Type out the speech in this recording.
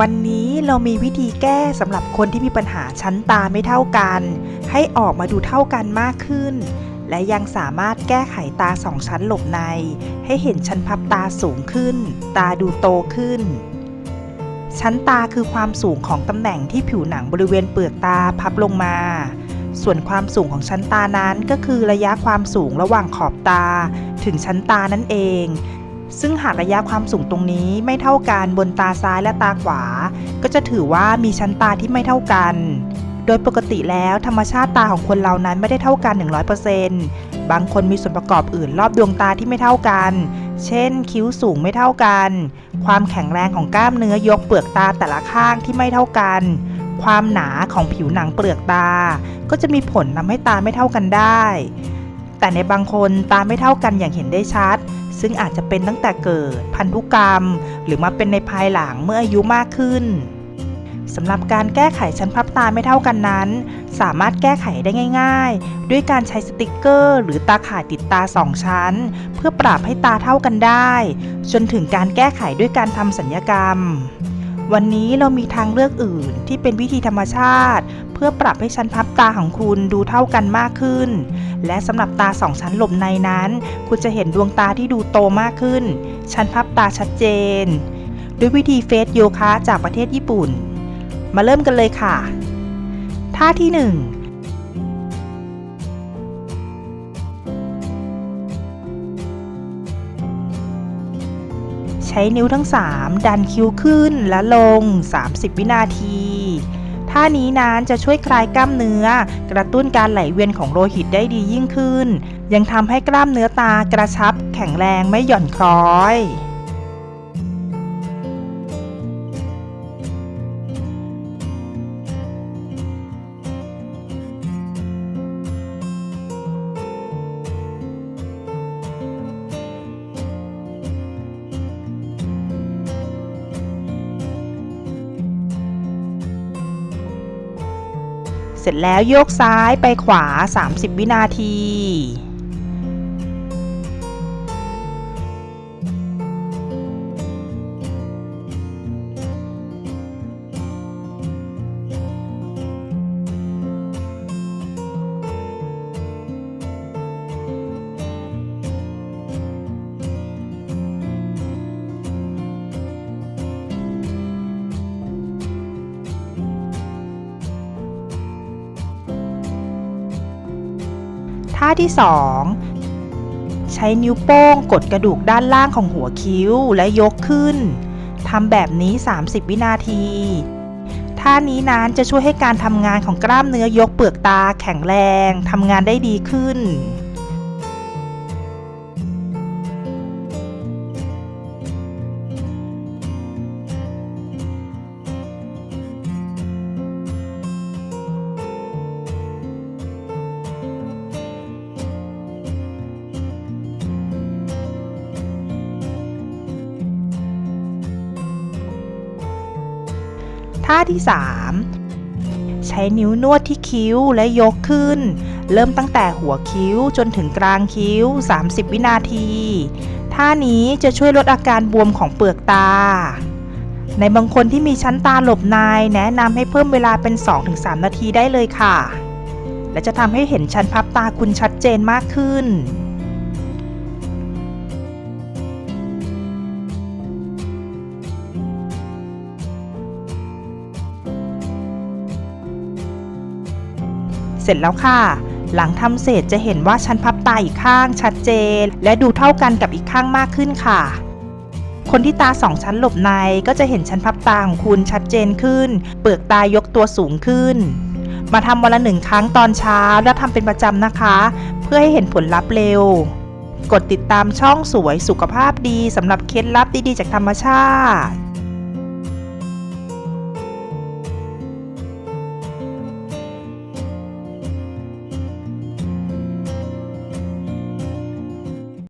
วันนี้เรามีวิธีแก้สำหรับคนที่มีปัญหาชั้นตาไม่เท่ากัน ให้ออกมาดูเท่ากันมากขึ้น และยังสามารถแก้ไขตาสองชั้นหลบใน ให้เห็นชั้นพับตาสูงขึ้น ตาดูโตขึ้น ชั้นตาคือความสูงของตำแหน่งที่ผิวหนังบริเวณเปลือกตาพับลงมา ส่วนความสูงของชั้นตานั้นก็คือระยะความสูงระหว่างขอบตา ถึงชั้นตานั่นเอง ซึ่งหากระยะความสูงตรงนี้ไม่เท่ากันบนตาซ้ายและตาขวา ก็จะถือว่ามีชั้นตาที่ไม่เท่ากัน โดยปกติแล้วธรรมชาติตาของคนเรานั้นไม่ได้เท่ากัน 100%บางคนมีส่วนประกอบอื่นรอบดวงตาที่ไม่เท่ากัน เช่น คิ้วสูงไม่เท่ากัน ความแข็งแรงของกล้ามเนื้อยกเปลือกตาแต่ละข้างที่ไม่เท่ากัน ความหนาของผิวหนังเปลือกตา ก็จะมีผลทำให้ตาไม่เท่ากันได้ แต่ในบางคนตาไม่เท่ากันอย่างเห็นได้ชัด ซึ่งอาจจะเป็นตั้งแต่เกิดพันธุกรรม หรือมาเป็นในภายหลังเมื่ออายุมากขึ้นสำหรับการแก้ไขชั้นพับตาไม่เท่ากันนั้น สามารถแก้ไขได้ง่าย ๆ ด้วยการใช้สติกเกอร์ หรือตาข่ายติดตาสองชั้น เพื่อปรับให้ตาเท่ากันได้ จนถึงการแก้ไขด้วยการทำสัญญกรรม วันนี้เรามีทางเลือกอื่นที่เป็นวิธีธรรมชาติ เพื่อปรับให้ชั้นพับตาของคุณดูเท่ากันมากขึ้น และสำหรับตาสองชั้นหลบในนั้น คุณจะเห็นดวงตาที่ดูโตมากขึ้น ชั้นพับตาชัดเจน ด้วยวิธีเฟสโยคะจากประเทศญี่ปุ่น มาเริ่มกันเลยค่ะ ท่าที่ 1ใช้นิ้วทั้ง 3 ดันคิ้วขึ้นและลง 30 วินาที ท่านี้นั้นจะช่วยคลายกล้ามเนื้อ กระตุ้นการไหลเวียนของโลหิตได้ดียิ่งขึ้น ยังทำให้กล้ามเนื้อตากระชับแข็งแรงไม่หย่อนคล้อย เสร็จแล้วโยกซ้ายไปขวา 30 วินาที ท่าที่ 2 ใช้นิ้วโป้งกดกระดูกด้านล่างของหัวคิ้วและยกขึ้นทำแบบนี้ 30 วินาที ท่านี้นั้นจะช่วยให้การทำงานของกล้ามเนื้อยกเปลือกตาแข็งแรง ทำงานได้ดีขึ้น ท่าที่ 3 ใช้นิ้วนวดที่คิ้วและยกขึ้น เริ่มตั้งแต่หัวคิ้วจนถึงกลางคิ้ว 30 วินาที ท่านี้จะช่วยลดอาการบวมของเปลือกตา ในบางคนที่มีชั้นตาหลบในแนะนำให้เพิ่มเวลาเป็น 2-3 นาทีได้เลยค่ะ และจะทำให้เห็นชั้นพับตาคุณชัดเจนมากขึ้น ร็จแล้วค่ะ หลังทำเสร็จจะเห็นว่าชั้นพับตาอีกข้างชัดเจน และดูเท่ากันกับอีกข้างมากขึ้นค่ะ คนที่ตาสองชั้นหลบในก็จะเห็นชั้นพับตาของคุณชัดเจนขึ้น เปลือกตายกตัวสูงขึ้น มาทำวันละหนึ่งครั้งตอนเช้าและทำเป็นประจำนะคะ เพื่อให้เห็นผลลัพธ์เร็วกดติดตามช่องสวยสุขภาพดีสำหรับเคล็ดลับดีๆ จากธรรมชาติ